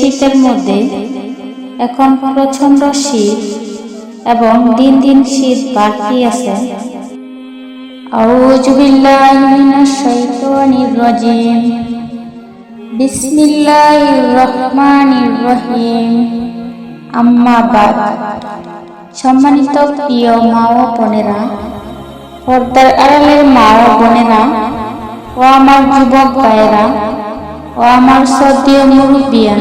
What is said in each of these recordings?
শীতের মধ্যে এখন প্রচন্ড শীত এবং দিন দিন শীত বাড়তি আছে أعوذ بالله من الشيطان الرجيم بسم الله الرحمن الرحيم আম্মা বাদ সম্মানিত প্রিয় মা ও বোনেরা পর্দার আড়ালের মা ও বোনেরা ও আমার যুবক ভাইয়েরা ও আমার শ্রদ্ধেয় মুরব্বিয়ান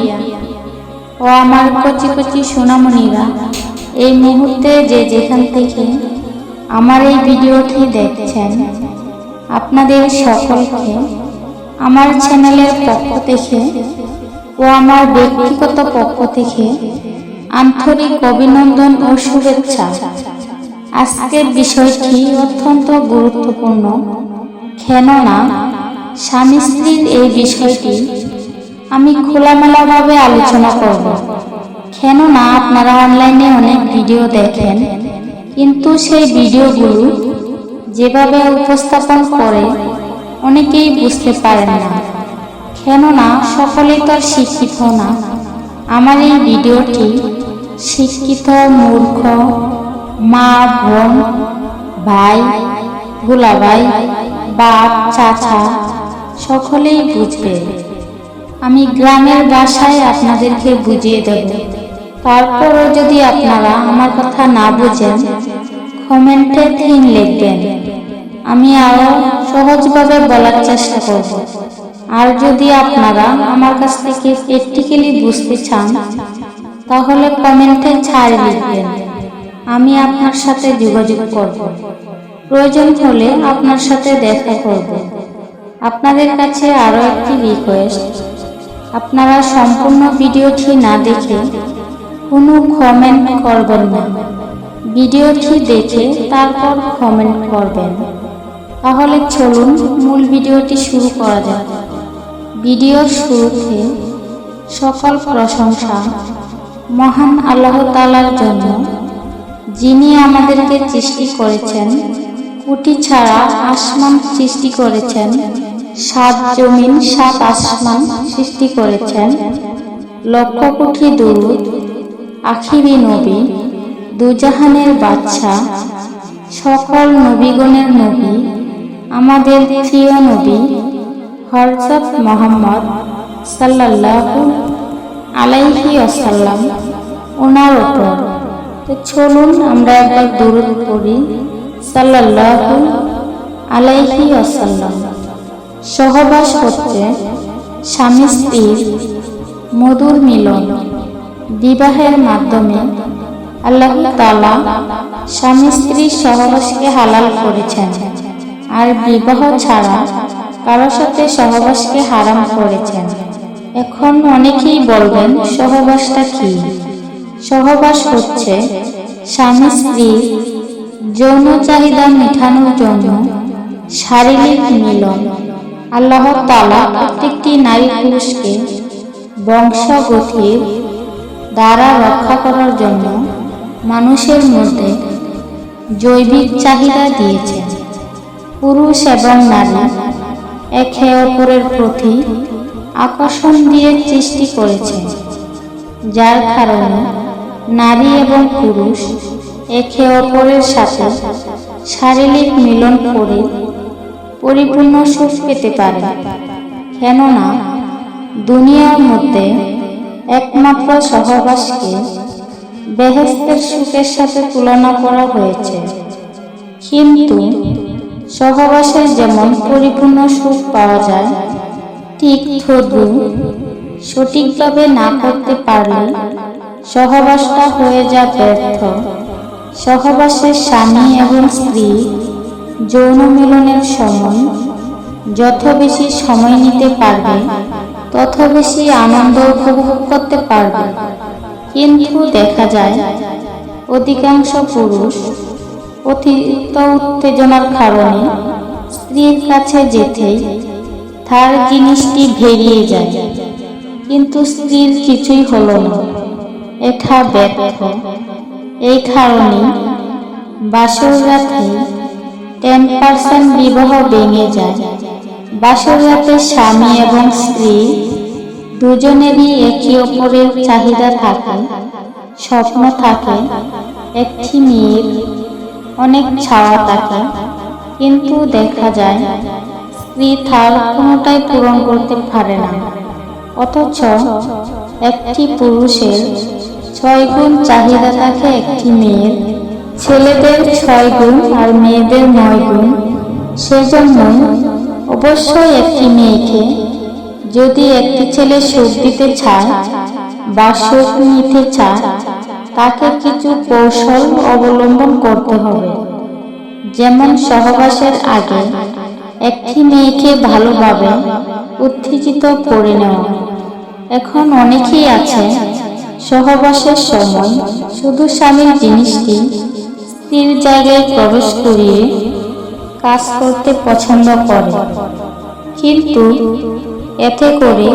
ও আমার কচি কচি সোনামণিরা, এই মুহূর্তে যে যেখান থেকে আমার এই ভিডিওটি দেখছেন, আপনাদের সকলকে আমার চ্যানেলের পক্ষ থেকে ও আমার ব্যক্তিগত পক্ষ থেকে আন্তরিক অভিনন্দন ও শুভেচ্ছা। আজকের বিষয়টি অত্যন্ত গুরুত্বপূর্ণ। কেননা, স্বামী স্ত্রীর এই বিষয়টি আমি খোলামেলাভাবে আলোচনা করব। কেননা আপনারা অনলাইনে অনেক ভিডিও দেখেন, কিন্তু সেই ভিডিওগুলো যেভাবে উপস্থাপন করে, অনেকেই বুঝতে পারেন না। কেননা সকলেই তো শিক্ষিত না। আমার এই ভিডিওটি শিক্ষিত, মূর্খ, মা, বোন, ভাই, দুলাভাই, বাপ, চাচা, সকলেই বুঝবে। আমি গ্রামের ভাষায় আপনাদেরকে বুঝিয়ে দেব। তারপরও যদি আপনারা আমার কথা না বুঝেন, কমেন্টে থিন লিখবেন। আমি আরও সহজভাবে বলার চেষ্টা করব। আর যদি আপনারা আমার কাছ থেকে প্র্যাকটিক্যালি বুঝতে চান, তাহলে কমেন্টে ছাড় লিখবেন। আমি আপনার সাথে যোগাযোগ করব। প্রয়োজন হলে আপনার সাথে দেখা করব। আপনাদের কাছে আরও একটি রিকোয়েস্ট আপনারা সম্পূর্ণ ভিডিওটি না দেখে কোনো কমেন্ট করবেন না। ভিডিওটি দেখে তারপর কমেন্ট করবেন। তাহলে চলুন মূল ভিডিওটি শুরু করা যাক। ভিডিওর শুরুতে সকল প্রশংসা মহান আল্লাহ তালার জন্য, যিনি আমাদেরকে সৃষ্টি করেছেন, কুটি ছাড়া আসমান সৃষ্টি করেছেন সাত জমিন, সাত আসমান সৃষ্টি করেছেন। লক্ষ কোটি দুরুদ, আখিরি নবী, দুজাহানের বাচ্চা সকল নবীগণের নবী, আমাদের প্রিয় নবী হরজত মোহাম্মদ সাল্লাল্লাহু আলাইহি আসাল্লাম ওনার ওপর তো চলুন আমরা একবার দূরত পড়ি। সাল্লাল্লাহু আলাইহি আসাল্লাম সহবাস হচ্ছে স্বামী স্ত্রীর মধুর মিলন বিবাহের মাধ্যমে আল্লাহ তালা স্বামী স্ত্রীর সহবাসকে হালাল করেছেন। আর বিবাহ ছাড়া কারও সাথে সহবাসকে হারাম করেছেন। এখন অনেকেই বলবেন, সহবাসটা কি? সহবাস হচ্ছে স্বামী স্ত্রী যৌন চাহিদা মেটানোর জন্য শারীরিক মিলন। আল্লাহ তালা প্রত্যেকটি নারী পুরুষকে বংশগতির দ্বারা রক্ষা করার জন্য মানুষের মধ্যে জৈবিক চাহিদা দিয়েছেন। পুরুষ এবং নারী একে অপরের প্রতি আকর্ষণ দিয়ে সৃষ্টি করেছে যার কারণে নারী এবং পুরুষ একে অপরের সাথে শারীরিক মিলন করে পরিপূর্ণ সুখ পেতে পারে। কেননা, দুনিয়ার মধ্যে একমাত্র সহবাসকে বেহেস্তের সুখের সাথে তুলনা করা হয়েছে। কিন্তু সহবাসের যেমন পরিপূর্ণ সুখ পাওয়া যায়, ঠিক থদু সঠিকভাবে না করতে পারলে সহবাসটা হয়ে যা ব্যর্থ। সহবাসের স্বামী এবং স্ত্রী যৌন মিলনের সময় যত বেশি সময় নিতে পারবে, তত বেশি আনন্দ উপভোগ করতে পারবে। কিন্তু দেখা যায়, অধিকাংশ পুরুষ অতিরিক্ত উত্তেজনার কারণে স্ত্রীর কাছে যেতেই তার জিনিসটি ভেরিয়ে যায়। কিন্তু স্ত্রীর কিছুই হলো না। এটা ব্যর্থ। এই কারণে বাসর রাতে টেন পার্সেন্ট বিবাহ ভেঙে যায়। বাসর রাতে স্বামী এবং স্ত্রী, দুজনেরই একে অপরের চাহিদা থাকে, স্বপ্ন থাকে, একটি মেয়ের অনেক ছাওয়া থাকে, কিন্তু দেখা যায় স্ত্রী তার কোনোটাই পূরণ করতে পারে না। অথচ একটি পুরুষের ছয় গুণ চাহিদা থাকে একটি মেয়ের। ছেলেদের ছয় গুণ আর মেয়েদের নয় গুণ। সেজন্যই অবশ্যই একটি মেয়েকে যদি একটি ছেলে সুখ দিতে চায় বা সুখ নিতে চায়, তাকে কিছু কৌশল অবলম্বন করতে হবে। যেমন সহবাসের আগে একটি মেয়েকে ভালোভাবে উত্তেজিত করে নেওয়া। এখন অনেকেই আছে সহবাসের সময় শুধু স্বামীর জিনিসটি স্ত্রীর জায়গায় প্রবেশ করিয়ে কাজ করতে পছন্দ করে। কিন্তু এতে করে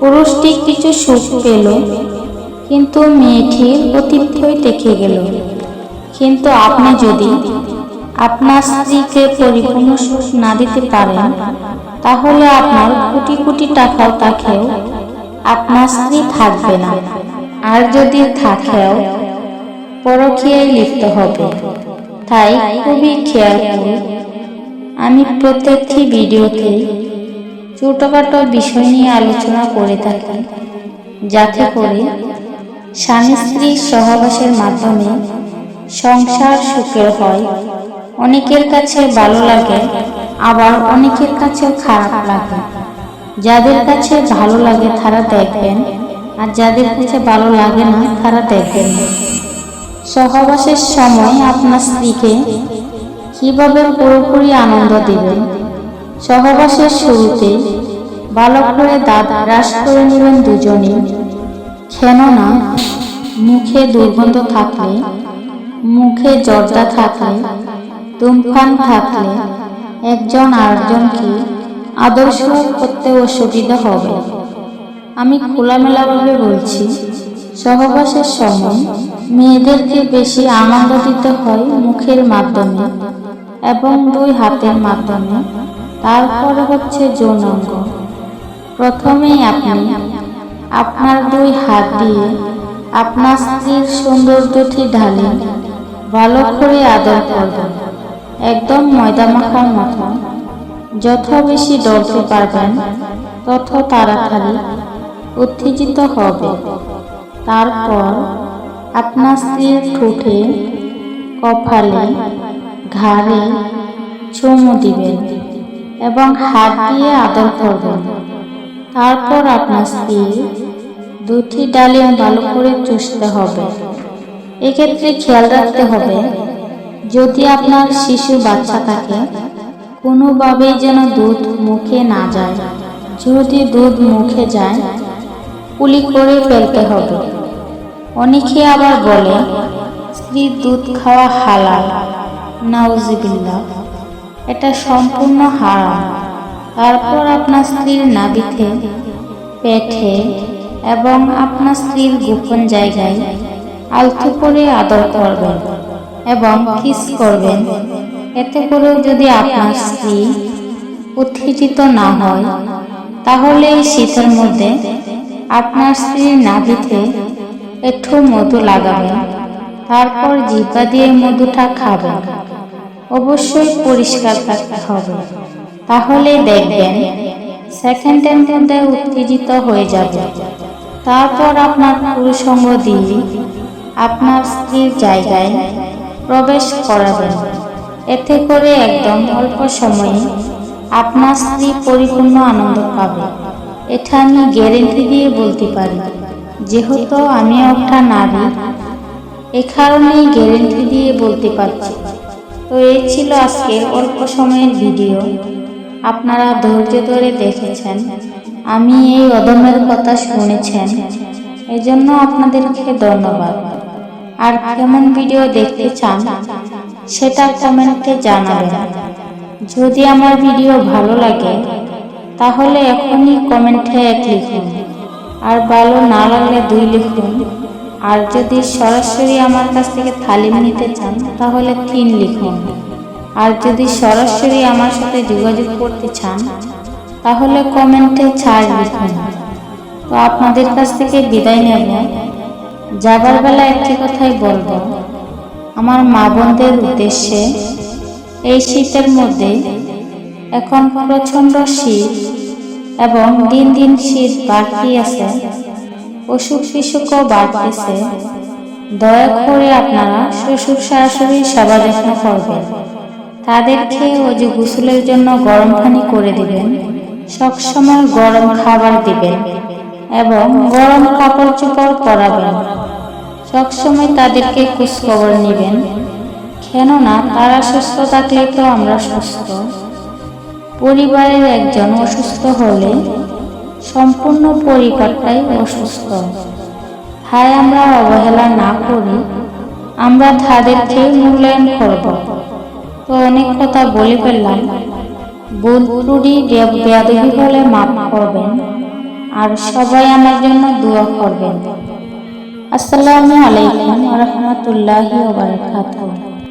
পুরুষটি কিছু সুখ পেল, কিন্তু মেয়েটির অতিথ্যই দেখে গেল। কিন্তু আপনি যদি আপনার স্ত্রীকে পরিপূর্ণ সুখ না দিতে পারেন, তাহলে আপনার কোটি কোটি টাকাও তাকেও আপনার স্ত্রী থাকবে না। আর যদি থাকেও পরকীয়ায় লিপ্ত হবে। তাই খুবই খেয়াল করুন আমি প্রত্যেকটি ভিডিওতে ছোটখাটো বিষয় নিয়ে আলোচনা করে থাকি, যাতে করে স্বামী স্ত্রী সহবাসের মাধ্যমে সংসার সুখের হয়। অনেকের কাছে ভালো লাগে, আবার অনেকের কাছে খারাপ লাগে। যাদের কাছে ভালো লাগে তারা দেখবেন, আর যাদের কাছে ভালো লাগে না তারা দেখবেন না। সহবাসের সময় আপনার স্ত্রীকে কীভাবে পুরোপুরি আনন্দ দেবেন? সহবাসের শুরুতে ভালো করে দাঁত ব্রাশ করে নেবেন দুজনে কেননা, মুখে দুর্গন্ধ থাকলে, মুখে জর্দা থাকলে, ধূমপান থাকলে একজন আরেকজনকে আদর্শ করতে অসুবিধা হবে। আমি খোলামেলাভাবে বলছি সহবাসের সময় মেয়েদেরকে বেশি আনন্দ দিতে হয় মুখের মাধ্যমে এবং দুই হাতের মাধ্যমে। তারপর হচ্ছে যৌনাঙ্গ। প্রথমেই আপনি আপনার দুই হাত দিয়ে আপনার স্ত্রীর সৌন্দর্যটি ঢালে ভালো করে আদর করবেন। একদম ময়দা মাখার মতো। যত বেশি ডলতে পারবেন, তত তাড়াতাড়ি উত্তেজিত হবে। তারপর আপনার স্ত্রীর ঠোঁটে কপালে ঘাড়ে চুমু দিবেন এবং হাত দিয়ে আদর করবেন। তারপর আপনার স্ত্রী দুটি ডালিম ভালো করে চুষতে হবে। এক্ষেত্রে খেয়াল রাখতে হবে, যদি আপনার শিশু বাচ্চা থাকে, কোনোভাবেই যেন দুধ মুখে না যায়। যদি দুধ মুখে যায় কুলি করে ফেলতে হবে। অনেকে আবার বলে, স্ত্রীর দুধ খাওয়া হালাল। নাউজিবিল্লা এটা সম্পূর্ণ হারাম। তারপর আপনার স্ত্রীর নাবিতে পেটে এবং আপনার স্ত্রীর গোপন জায়গায় আলতু করে আদর করবেন এবং কিস করবেন। এতে করেও যদি আপনার স্ত্রী উত্তেজিত না হয়, তাহলে এই শীতের মধ্যে আপনার স্ত্রীর নাভিতে একটু মধু লাগাবেন তারপর জিব্বা দিয়ে মধুটা খাবেন অবশ্যই পরিষ্কার থাকতে হবে। তাহলে দেখবেন সেকেন্ডের মধ্যে উত্তেজিত হয়ে যাবে। তারপর আপনার পুরুষঙ্গ দিয়ে আপনার স্ত্রীর জায়গায় প্রবেশ করাবেন এতে করে একদম অল্প সময়ে আপনার স্ত্রী পরিপূর্ণ আনন্দ পাবে। এটা আমি গ্যারেন্টি দিয়ে বলতে পারি, যেহেতু আমি একটা নারী, এ কারণেই গ্যারেন্টি দিয়ে বলতে পারছি। তো এই ছিল আজকের অল্প সময়ের ভিডিও। আপনারা ধৈর্য ধরে দেখেছেন, আমি এই অদমের কথা শুনেছেন। এজন্য আপনাদেরকে ধন্যবাদ। আর কেমন ভিডিও দেখতে চান, সেটা কমেন্টে জানাবেন। যদি আমার ভিডিও ভালো লাগে তাহলে এখনই কমেন্টে এক লিখুন। আর ভালো না লাগলে দুই লিখুন। আর যদি সরাসরি আমার কাছ থেকে তালিম নিতে চান, তাহলে তিন লিখুন। আর যদি সরাসরি আমার সাথে যোগাযোগ করতে চান, তাহলে কমেন্টে চার লিখুন। তো আপনাদের কাছ থেকে বিদায় নেব। যাবার বেলা একটি কথাই বলব। আমার মা বোনদের উদ্দেশ্যে, এই শীতের মধ্যে এখন প্রচণ্ড শীত এবং দিন দিন শীত বাড়তি আছে। অসুখ বিসুখও বাড়তেছে। দয়া করে আপনারা শ্বশুর শাশুড়ি সেবা যত্ন করবেন। তাদেরকে অজু গোসলের জন্য গরম পানি করে দিবেন। সবসময় গরম খাবার দিবেন এবং গরম কাপড় চোপড় পরাবেন। সবসময় তাদেরকে খোঁজখবর নেবেন। কেননা তারা সুস্থ থাকলে তো আমরা সুস্থ। পরিবারের একজন অসুস্থ হলে সম্পূর্ণ পরিবারটাই অসুস্থ। হায়, আমরা অবহেলা না করি, আমরা তাদেরকে মূল্যায়ন করব। তো অনেক কথা বলে ফেললাম। ভুল ত্রুটি বেয়াদবি হলে মাফ করবেন, আর সবাই আমার জন্য দোয়া করবেন। আসসালামু আলাইকুম রহমতুল্লাহি